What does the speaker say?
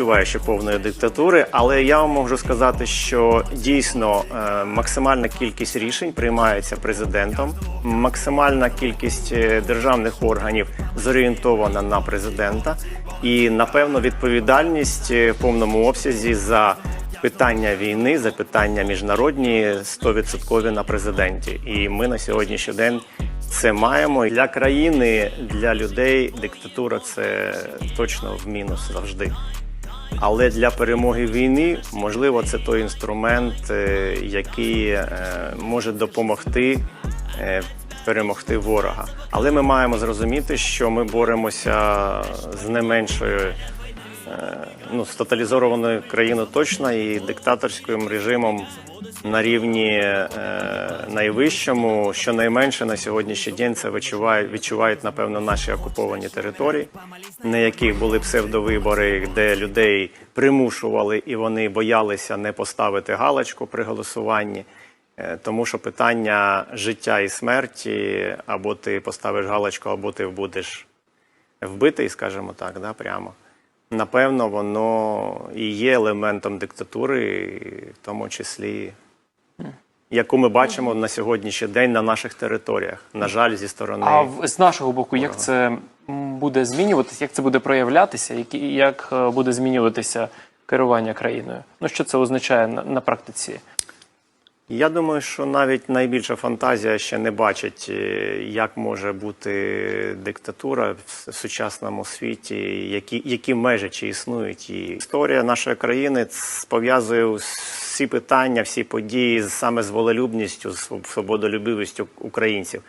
відчуваю ще повної диктатури, але я вам можу сказати, що дійсно е, максимальна кількість рішень приймається президентом. Максимальна кількість е, державних органів зорієнтована на президента, і напевно відповідальність е, в повному обсязі за питання війни, за питання міжнародні 100% на президенті. І ми на сьогоднішній день це маємо для країни, для людей. Диктатура це точно в мінус завжди. Але для перемоги війни, можливо, це той інструмент, е, який е, може допомогти е, перемогти ворога. Але ми маємо зрозуміти, що ми боремося з не меншою ну, з тоталізованою країною точно і диктаторським режимом на рівні найвищому. Щонайменше на сьогоднішній день це відчувають, відчувають, напевно, наші окуповані території, на яких були псевдовибори, де людей примушували і вони боялися не поставити галочку при голосуванні. Е, Тому що питання життя і смерті або ти поставиш галочку, або ти будеш вбитий, скажімо так, да, прямо. Напевно, воно і є елементом диктатури, в тому числі, яку ми бачимо на сьогоднішній день на наших територіях. На жаль, зі сторони. А в- з нашого боку, як це м, буде змінюватися, як це буде проявлятися, як е, буде змінюватися керування країною? Ну що це означає на, на практиці? Я думаю, що навіть найбільша фантазія ще не бачить, е, як може бути диктатура в сучасному світі, які, які межі чи існують її. Історія нашої країни ц- пов'язує всі питання, всі події саме з волелюбністю, з своб- свободолюбивістю українців.